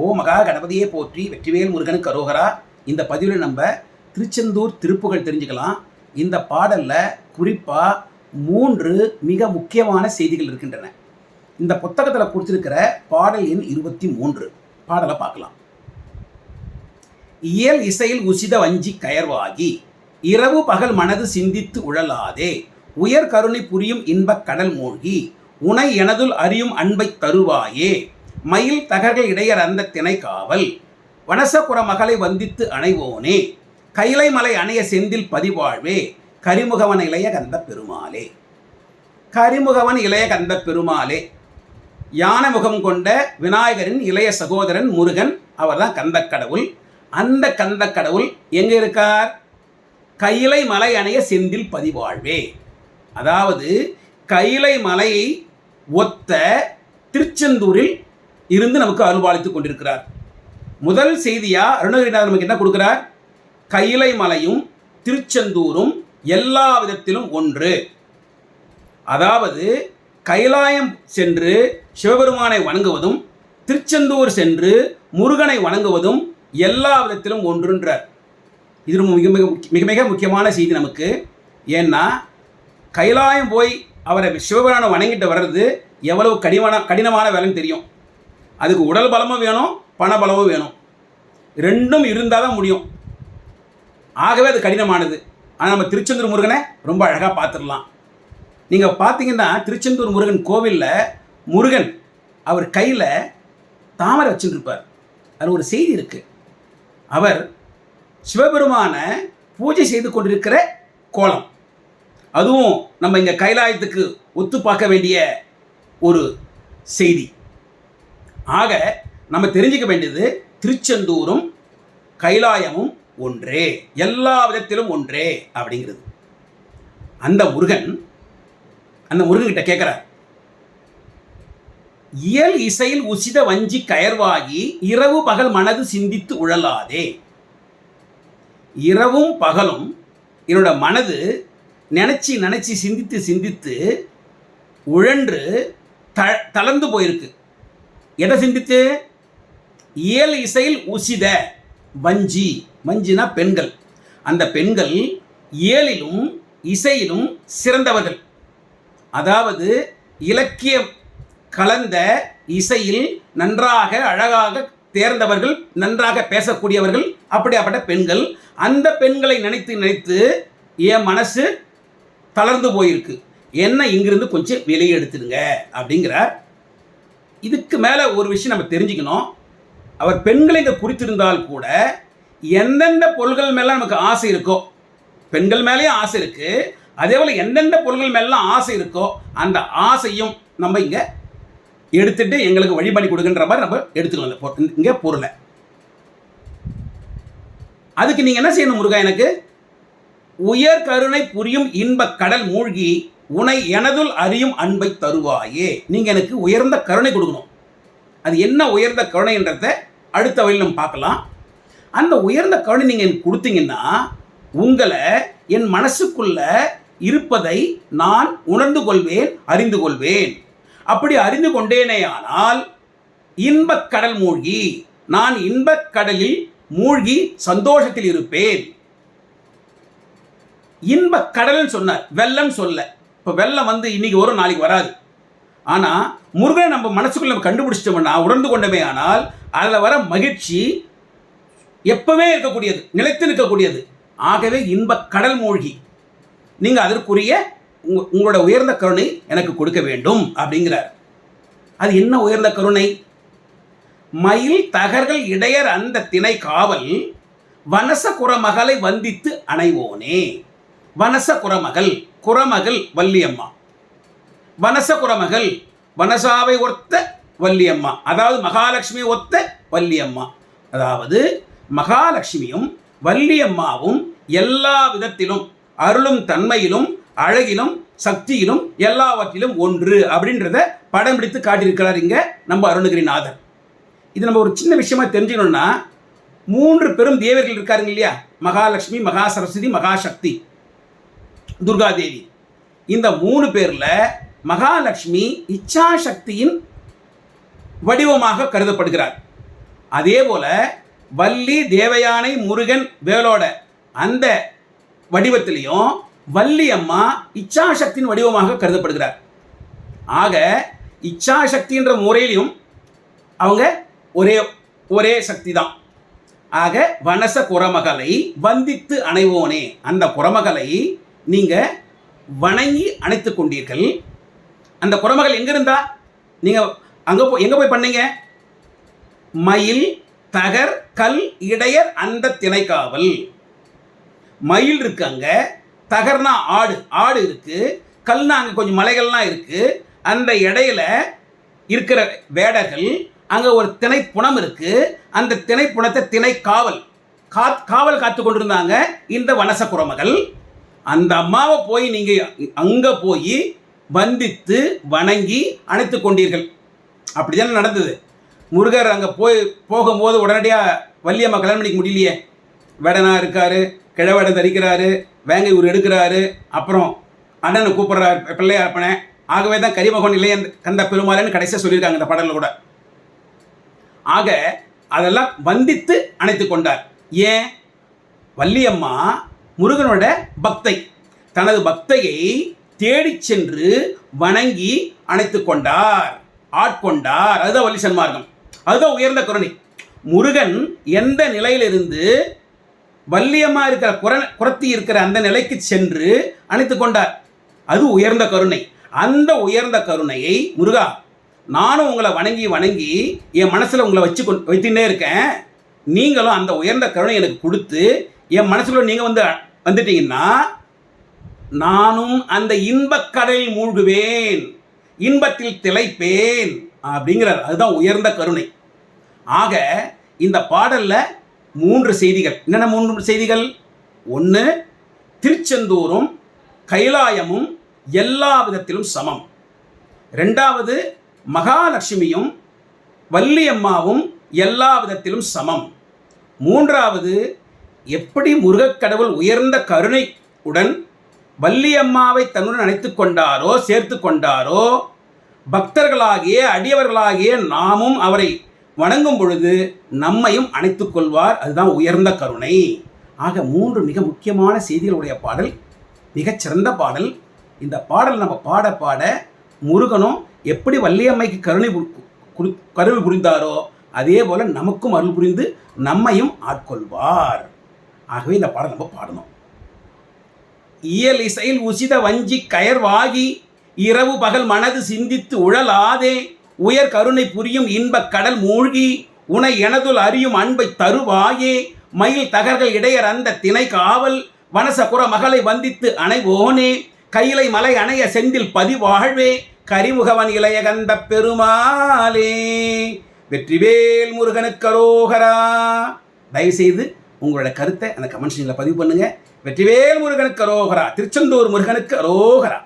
ஓ மகா கணபதியே போற்றி வெற்றிவேல் முருகனுக்கு அரோகரா. இந்த பதிவில் நம்ம திருச்செந்தூர் திருப்புகள் தெரிஞ்சுக்கலாம். இந்த பாடலில் குறிப்பாக மூன்று மிக முக்கியமான செய்திகள் இருக்கின்றன. இந்த புத்தகத்தில் குறிச்சிருக்கிற பாடல் எண் இருபத்தி மூன்று. பாடலை பார்க்கலாம். இயல் இசையில் உசித வஞ்சி கயர்வாகி இரவு பகல் மனது சிந்தித்து உழலாதே உயர் கருணை புரியும் இன்பக் கடல் மூழ்கி உனை எனதுள் அறியும் அன்பைத் தருவாயே மயில் தகர்கள் இடையர் அந்த திணை காவல் வனசகுர மகளை வந்தித்து அணைவோனே. கைலை மலை அணைய செந்தில் பதிவாழ்வே. கரிமுகவன் இளைய கந்த பெருமாளே. கரிமுகவன் இளைய கந்த பெருமாளே. யானை முகம் கொண்ட விநாயகரின் இளைய சகோதரன் முருகன் அவர்தான் கந்தக் கடவுள். அந்த கந்தக் கடவுள் எங்கே இருக்கார்? கைலை மலை அணைய செந்தில் பதிவாழ்வே. அதாவது கைலை மலையை ஒத்த திருச்செந்தூரில் இருந்து நமக்கு அருள்பாலித்துக் கொண்டிருக்கிறார். முதல் செய்தியா? அருணகிரிநாதர் நமக்கு என்ன கொடுக்கிறார்? கைலை மலையும் திருச்செந்தூரும் எல்லா விதத்திலும் ஒன்று. அதாவது கைலாயம் சென்று சிவபெருமானை வணங்குவதும் திருச்செந்தூர் சென்று முருகனை வணங்குவதும் எல்லா விதத்திலும் ஒன்றுன்றார். இது மிக மிக மிக மிக முக்கியமான செய்தி நமக்கு. ஏன்னா கைலாயம் போய் அவரை சிவபெருமானை வணங்கிட்டு வர்றது எவ்வளவு கடினமான கடினமான வேலைன்னு தெரியும். அதுக்கு உடல் பலமும் வேணும் பண பலமும் வேணும். ரெண்டும் இருந்தால் தான் முடியும். ஆகவே அது கடினமானது. ஆனால் நம்ம திருச்செந்தூர் முருகனை ரொம்ப அழகாக பார்த்துடலாம். நீங்கள் பார்த்தீங்கன்னா திருச்செந்தூர் முருகன் கோவிலில் முருகன் அவர் கையில் தாமரை வச்சுருப்பார் அது அதில் ஒரு செய்தி இருக்குது அவர் சிவபெருமான பூஜை செய்து கொண்டிருக்கிற கோலம். அதுவும் நம்ம இங்கே கைலாயத்துக்கு ஒத்து பார்க்க வேண்டிய ஒரு செய்தி. ஆக நம்ம தெரிஞ்சுக்க வேண்டியது திருச்செந்தூரும் கைலாயமும் ஒன்றே எல்லா விதத்திலும் ஒன்றே அப்படிங்கிறது. அந்த முருகன் அந்த முருகன்கிட்ட கேட்குறார் இயல் இசையில் உசித வஞ்சி கயர்வாகி இரவு பகல் மனது சிந்தித்து உழலாதே. இரவும் பகலும் என்னோட மனது நினச்சி நினச்சி சிந்தித்து சிந்தித்து உழன்று த தளர்ந்து போயிருக்கு. எதை சிந்தித்து? இயல் இசையில் உசித வஞ்சி. வஞ்சினா பெண்கள். அந்த பெண்கள் இயலிலும் இசையிலும் சிறந்தவர்கள். அதாவது இலக்கியம் கலந்த இசையில் நன்றாக அழகாக தேர்ந்தவர்கள் நன்றாக பேசக்கூடியவர்கள் அப்படியாப்பட்ட பெண்கள். அந்த பெண்களை நினைத்து நினைத்து என் மனசு தளர்ந்து போயிருக்கு. என்ன இங்கிருந்து கொஞ்சம் வெளியே எடுத்துடுங்க அப்படிங்கிறார் இதுக்கு மேலே ஒரு விஷயம் நம்ம தெரிஞ்சுக்கணும். அவர் பெண்களை இங்கே குறித்திருந்தால் கூட எந்தெந்த பொருள்கள் மேலே நமக்கு ஆசை இருக்கோ பெண்கள் மேலேயும் ஆசை இருக்குது அதே போல் எந்தெந்த பொருள்கள் மேலாம் ஆசை இருக்கோ அந்த ஆசையும் நம்ம இங்கே எடுத்துட்டு எங்களுக்கு வழி பண்ணி கொடுக்குன்ற மாதிரி நம்ம எடுத்துக்கலாம். இந்த இங்கே பொருளை. அதுக்கு நீங்கள் என்ன செய்யணும் முருகா எனக்கு? உயர் கருணை புரியும் இன்பக் கடல் மூழ்கி உனை எனதுள் அறியும் அன்பை தருவாயே. நீங்கள் எனக்கு உயர்ந்த கருணை கொடுக்கணும். அது என்ன உயர்ந்த கருணைன்றத அடுத்த வழியில் நம்ம பார்க்கலாம். அந்த உயர்ந்த கருணை நீங்கள் எனக்கு கொடுத்தீங்கன்னா உங்களை என் மனசுக்குள்ள இருப்பதை நான் உணர்ந்து கொள்வேன் அறிந்து கொள்வேன். அப்படி அறிந்து கொண்டேனேயானால் இன்பக் கடல் மூழ்கி நான் இன்பக் கடலில் மூழ்கி சந்தோஷத்தில் இருப்பேன். இன்பக் கடல்னு சொன்னார் வெள்ளம் சொல்ல. இப்போ வெள்ளம் வந்து இன்னைக்கு வரும் நாளைக்கு வராது. ஆனால் முருகனை நம்ம மனசுக்குள்ள நம்ம கண்டுபிடிச்சிட்டோம்னா உணர்ந்து கொண்டமே ஆனால் அதில் வர மகிழ்ச்சி எப்பவுமே இருக்கக்கூடியது நிலைத்து நிற்கக்கூடியது. ஆகவே இன்ப கடல் மூழ்கி. நீங்கள் அதற்குரிய உங்க- உங்களோட உயர்ந்த கருணை எனக்கு கொடுக்க வேண்டும் அப்படிங்கிறார். அது என்ன உயர்ந்த கருணை? மயில் தகர்கள் இடையர் அந்த திணை காவல் வனச குரமகளை வந்தித்து அணைவோனே. வனச குரமகள் குரமகள் வள்ளியம்மா. வனச குரமகள் வனசாவை ஒத்த வள்ளியம்மா. அதாவது மகாலட்சுமி ஒத்த வள்ளியம்மா. அதாவது மகாலட்சுமியும் வள்ளியம்மாவும் எல்லா விதத்திலும் அருளும் தன்மையிலும் அழகிலும் சக்தியிலும் எல்லாவற்றிலும் ஒன்று அப்படின்றத படம் பிடித்து காட்டியிருக்கிறார் இங்க நம்ம அருணகிரிநாதர். இது நம்ம ஒரு சின்ன விஷயமா தெரிஞ்சுக்கணும்னா மூன்று பெரும் தேவர்கள் இருக்காருங்க இல்லையா? மகாலட்சுமி மகா சரஸ்வதி மகாசக்தி துர்காதேவி இந்த மூணு பேரில் மகாலட்சுமி இச்சாசக்தியின் வடிவமாக கருதப்படுகிறார். அதே போல வள்ளி தேவயானை முருகன் வேலோட அந்த வடிவத்திலையும் வள்ளி அம்மா இச்சாசக்தியின் வடிவமாக கருதப்படுகிறார். ஆக இச்சாசக்தின்ற முறையிலையும் அவங்க ஒரே ஒரே சக்தி தான் ஆக வனச குரமகளை வந்தித்து அணைவோனே. அந்த குரமகளை நீங்கள் வணங்கி அணைத்து கொண்டீர்கள். அந்த குரமகள் எங்கே இருந்தா நீங்கள் அங்கே போ எங்கே போய் பண்ணீங்க? மயில் தகர் கல் இடையர் அந்த திணைக்காவல். மயில் இருக்கு அங்கே தகர்னா ஆடு ஆடு இருக்கு கல்னா அங்கே கொஞ்சம் மலைகள்லாம் இருக்கு. அந்த இடையில இருக்கிற வேடர்கள் அங்கே ஒரு திணைப்புணம் இருக்கு. அந்த திணைப்புணத்தை திணை காவல் காவல் காத்து கொண்டிருந்தாங்க இந்த வனச குரமகள். அந்த அம்மாவை போய் நீங்கள் அங்கே போய் வந்தித்து வணங்கி அணைத்து கொண்டீர்கள். அப்படிதானே நடந்தது. முருகர் அங்கே போய் போகும்போது உடனடியாக வள்ளியம்மா கல்யாணம் பண்ணிக்க முடியலையே. வேடனா இருக்காரு கிழவேடம் தரிக்கிறாரு வேங்கை ஊர் எடுக்கிறாரு அப்புறம் அண்ணனை கூப்பிட்றாரு பிள்ளையா அப்பனே ஆகவே தான் கரிமகன் இல்லையே கந்த பெருமாள்னு கடைசியாக சொல்லியிருக்காங்க இந்த பாடலில் கூட. ஆக அதெல்லாம் வந்தித்து அணைத்து கொண்டார். ஏன்? வள்ளியம்மா முருகனோட பக்தை. தனது பக்தையை தேடிச் சென்று வணங்கி அணைத்து கொண்டார். ஆட்கொண்டார். அதுதான் வள்ளி சன்மார்க்கம். அதுதான் உயர்ந்த கருணை முருகன் எந்த நிலையிலிருந்து வள்ளியம்மா இருக்கிற குர குரத்தி இருக்கிற அந்த நிலைக்கு சென்று அணைத்து கொண்டார். அது உயர்ந்த கருணை. அந்த உயர்ந்த கருணையை முருகா நானும் உங்களை வணங்கி வணங்கி என் மனசில் உங்களை வச்சு கொண்டு வைத்துட்டே இருக்கேன். நீங்களும் அந்த உயர்ந்த கருணை எனக்கு கொடுத்து என் மனசில் நீங்கள் வந்து வந்துட்டீங்கன்னா நானும் அந்த இன்பக் கடலில் மூழ்குவேன் இன்பத்தில் திளைப்பேன் அப்படிங்கிறார். அதுதான் உயர்ந்த கருணை. ஆக இந்த பாடல்ல மூன்று செய்திகள். என்னென்ன மூன்று செய்திகள்? ஒன்று திருச்செந்தூரும் கைலாயமும் எல்லா விதத்திலும் சமம். ரெண்டாவது மகாலட்சுமியும் வள்ளியம்மாவும் எல்லா விதத்திலும் சமம். மூன்றாவது எப்படி முருகக்கடவுள் உயர்ந்த கருணை உடன் வள்ளியம்மாவை தன்னுடன் அணைத்துக் கொண்டாரோ சேர்த்து கொண்டாரோ பக்தர்களாகிய அடியவர்களாகிய நாமும் அவரை வணங்கும் பொழுது நம்மையும் அணைத்து கொள்வார். அதுதான் உயர்ந்த கருணை. ஆக மூன்று மிக முக்கியமான செய்திகளுடைய பாடல் மிகச்சிறந்த பாடல். இந்த பாடல் நம்ம பாட பாட முருகனும் எப்படி வள்ளியம்மைக்கு கருணை கருவி புரிந்தாரோ அதே போல நமக்கும் அருள் புரிந்து நம்மையும் ஆட்கொள்வார். ஆகவே இந்த பாடம் நம்ம பாடணும். இயல் இசையில் உசித வஞ்சி கயர்வாகி இரவு பகல் மனது சிந்தித்து உழலாதே உயர் கருணை புரியும் இன்பக் கடல் மூழ்கி உனை எனதுள் அறியும் அன்பை தருவாயே மயில் தகர்கள் இடையர் அந்த திணை காவல் வனசபுற மகளை வந்தித்து அணைவோனே கையிலை மலை அணைய செந்தில் பதிவாழ்வே கரிமுகவன் இளைய கந்த பெருமாளே வெற்றிவேல் முருகனுக்கரோகரா தயவுசெய்து உங்களோட கருத்தை அந்த கமெண்ட் பதிவு பண்ணுங்கள் வெற்றிவேல் முருகனுக்கு அரோகரா. திருச்செந்தூர் முருகனுக்கு அரோகரா.